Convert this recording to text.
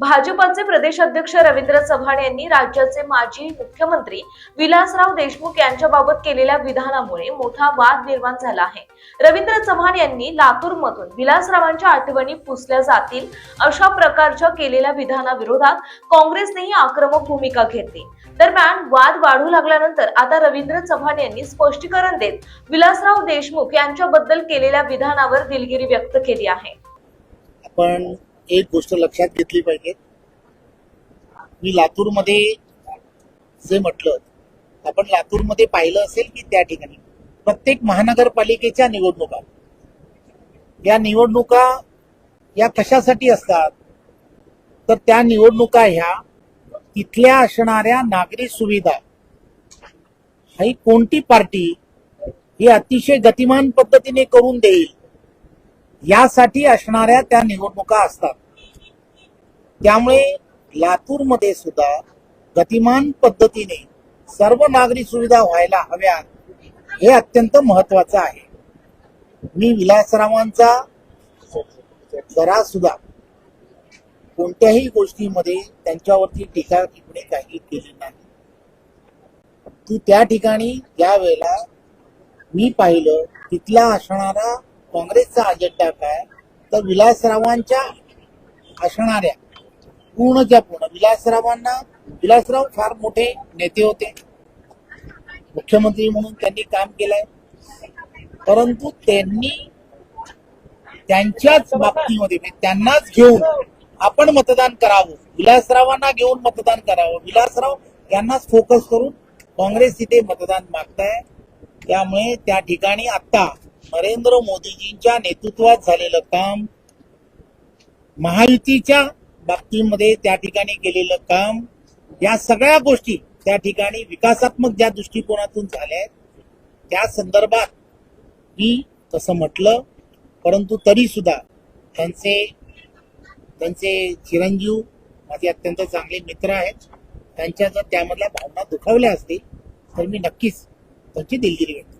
भाजपाचे प्रदेश अध्यक्ष रवींद्र चव्हाण यांनी राज्याचे माजी मुख्यमंत्री विलासराव देशमुख यांच्याबाबत केलेल्या विधानामुळे मोठा वाद निर्माण झाला आहे. रवींद्र चव्हाण यांनी लातूर मधून विलासरावांच्या आठवणी पुसल्या जातील अशा प्रकारच्या केलेल्या विधानाविरोधात काँग्रेसनेही आक्रमक भूमिका घेतली. दरम्यान वाद वाढू लागल्यानंतर आता रवींद्र चव्हाण यांनी स्पष्टीकरण देत विलासराव देशमुख यांच्याबद्दल केलेल्या विधानावर दिलगिरी व्यक्त केली आहे. आपण एक गोष्ट लक्षात घेतली पाहिजे. मी लातूरमध्ये जे म्हटलं आपण लातूरमध्ये पाहिलं असेल की त्या ठिकाणी. प्रत्येक महानगरपालिकेच्या निवडणुका. या निवडणुका या कशासाठी असतात? तर त्या निवडणुका ह्या तिथल्या असणाऱ्या नागरी सुविधा. ही कोणती पार्टी ही अतिशय गतिमान पद्धतीने करून देईल? यासाठी असणाऱ्या त्या निवडणुका असतात. त्यामुळे लातूरमध्ये सुद्धा गतिमान पद्धतीने सर्व नागरी सुविधा व्हायला हव्यात हे अत्यंत महत्वाचं आहे. मी विलासरावांचा जरा सुद्धा कोणत्याही गोष्टीमध्ये त्यांच्यावरती टीका टिप्पणी काही केली नाही. तू त्या ठिकाणी यावेळेला वेळेला मी पाहिलं तिथला असणारा काँग्रेसचा अजेंडा काय? तर विलासरावांच्या असणाऱ्या पूर्णच्या पूर्ण. विलासरावांना विलासराव फार मोठे नेते होते. मुख्यमंत्री म्हणून त्यांनी काम केलंय. परंतु त्यांनी त्यांच्याच बाबतीमध्ये म्हणजे त्यांनाच घेऊन आपण मतदान करावं. विलासरावांना घेऊन मतदान करावं. विलासराव यांनाच फोकस करून काँग्रेस इथे मतदान मागताय. त्यामुळे त्या ठिकाणी आता नरेंद्र मोदीजींच्या नेतृत्वात झालेलं काम महायुतीच्या बाबतीमध्ये त्या ठिकाणी केलेलं काम या सगळ्या गोष्टी त्या ठिकाणी विकासात्मक ज्या दृष्टिकोनातून झाल्या आहेत त्या संदर्भात मी तसं म्हटलं परंतु तरी सुद्धा त्यांचे त्यांचे चिरंजीव माझे अत्यंत चांगले मित्र आहेत त्यांच्या जर त्यामधल्या भावना दुखावल्या असतील तर मी नक्कीच त्यांची दिलगिरी घेतो